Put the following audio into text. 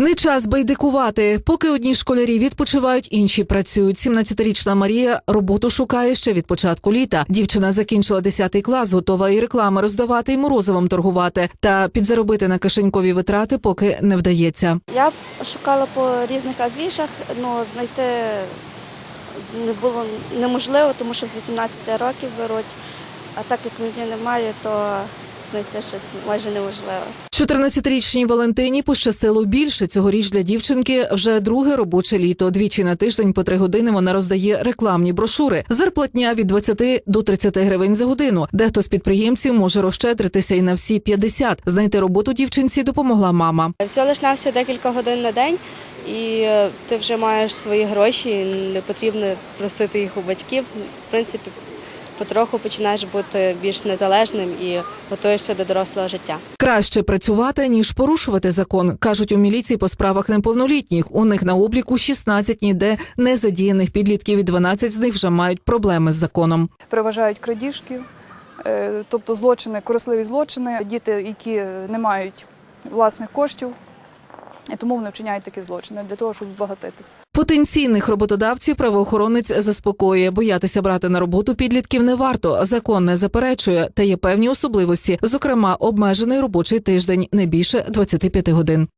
Не час байдикувати. Поки одні школярі відпочивають, інші працюють. 17-річна Марія роботу шукає ще від початку літа. Дівчина закінчила 10 клас, готова і реклами роздавати, і морозивом торгувати. Та підзаробити на кишенькові витрати поки не вдається. Я шукала по різних афішах, ну знайти не було неможливо, тому що з 18 років беруть. А так як мені немає, то знайти щось майже неможливо. 14-річній Валентині пощастило більше. Цьогоріч для дівчинки вже друге робоче літо. Двічі на тиждень по три години вона роздає рекламні брошури. Зарплатня від 20 до 30 гривень за годину. Дехто з підприємців може розщедритися і на всі 50. Знайти роботу дівчинці допомогла мама. Всього лиш нався декілька годин на день, і е, ти вже маєш свої гроші, не потрібно просити їх у батьків. В принципі, потроху починаєш бути більш незалежним і готуєшся до дорослого життя. Краще працювати ніж порушувати закон, кажуть у міліції по справах неповнолітніх. У них на обліку 16 ніде незадіяних підлітків, і 12 з них вже мають проблеми з законом. переважають крадіжки, е, тобто злочини, корисливі злочини, діти, які не мають власних коштів, тому вони вчиняють такі злочини для того, щоб збагатитися. Потенційних роботодавців правоохоронець заспокоює. Боятися брати на роботу підлітків не варто. Закон не заперечує, та є певні особливості, зокрема, обмежений робочий тиждень не більше 25 годин.